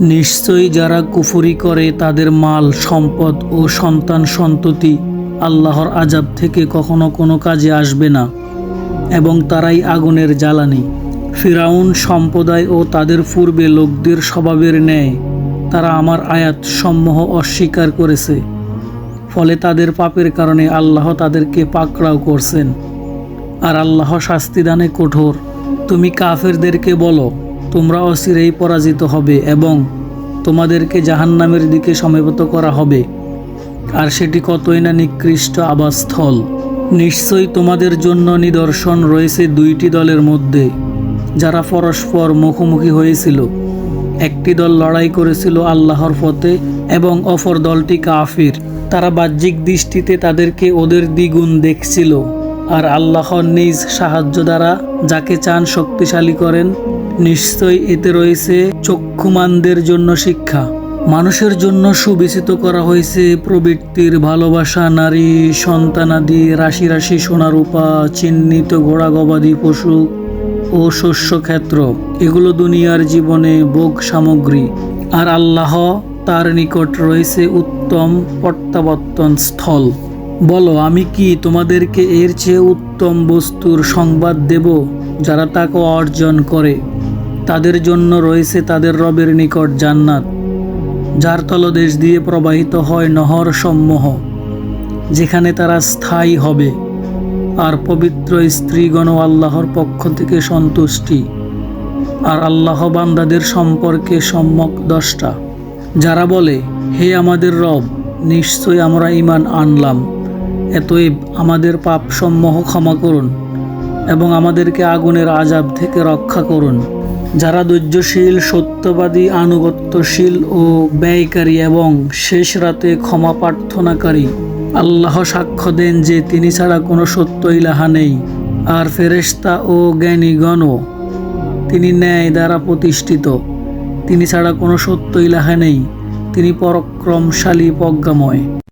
নিশ্চয়ই যারা কুফুরি করে তাদের মাল, সম্পদ ও সন্তান সন্ততি আল্লাহর আজাব থেকে কখনো কোনো কাজে আসবে না এবং তারাই আগুনের জ্বালানি। ফিরাউন সম্প্রদায় ও তাদের পূর্বে লোকদের স্বভাবের ন্যায় তারা আমার আয়াত সমূহ অস্বীকার করেছে। ফলে তাদের পাপের কারণে আল্লাহ তাদেরকে পাকড়াও করছেন। আর আল্লাহ শাস্তিদানে কঠোর। তুমি কাফেরদেরকে বলো তোমরা অচিরেই পরাজিত হবে এবং তোমাদেরকে জাহান্নামের দিকে সমবেত করা হবে। আর সেটি কতই না নিকৃষ্ট আবাসস্থল। নিশ্চয়ই তোমাদের জন্য নিদর্শন রয়েছে দুইটি দলের মধ্যে, যারা পরস্পর মুখোমুখি হয়েছিল। একটি দল লড়াই করেছিল আল্লাহর পথে এবং অপর দলটি কাফির। তারা বাহ্যিক দৃষ্টিতে তাদেরকে ওদের দ্বিগুণ দেখছিল। আর আল্লাহর নিজ সাহায্য দ্বারা যাকে চান শক্তিশালী করেন, নিশ্চয়ই এতে রয়েছে চক্ষুমানদের জন্য শিক্ষা। মানুষের জন্য সুবিচিত করা হয়েছে প্রবৃত্তির ভালোবাসা, নারী সন্তানাদি রাশি রাশি সোনারূপা, চিহ্নিত ঘোড়া গবাদি পশু ও শস্য ক্ষেত্র। এগুলো দুনিয়ার জীবনে ভোগ সামগ্রী। আর আল্লাহ তার নিকট রয়েছে উত্তম প্রত্যাবর্তন স্থল। বলো, আমি কি তোমাদেরকে এর চেয়ে উত্তম বস্তুর সংবাদ দেব যারা তাকে অর্জন করে? তাদের জন্য রয়েছে তাদের রবের নিকট জান্নাত, যার তলদেশ দিয়ে প্রবাহিত হয় নহর সমূহ, যেখানে তারা স্থায়ী হবে আর পবিত্র স্ত্রীগণ আল্লাহর পক্ষ থেকে সন্তুষ্টি আর আল্লাহ বান্দাদের সম্পর্কে সম্যক দশটা। যারা বলে, হে আমাদের রব নিশ্চয় আমরা ইমান আনলাম। এতএব আমাদের পাপ সমূহ ক্ষমা করুন এবং আমাদেরকে আগুনের আজাব থেকে রক্ষা করুন। যারা ধৈর্যশীল, সত্যবাদী, আনুগত্যশীল ও ব্যয়কারী এবং শেষ রাতে ক্ষমা প্রার্থনাকারী, আল্লাহ সাক্ষ্য দেন যে তিনি ছাড়া কোনো সত্য ইলাহা নেই। আর ফেরেশতা ও জ্ঞানীগণও তিনি ন্যায় দ্বারা প্রতিষ্ঠিত। তিনি ছাড়া কোনো সত্য ইলাহা নেই। তিনি পরাক্রমশালী প্রজ্ঞাময়।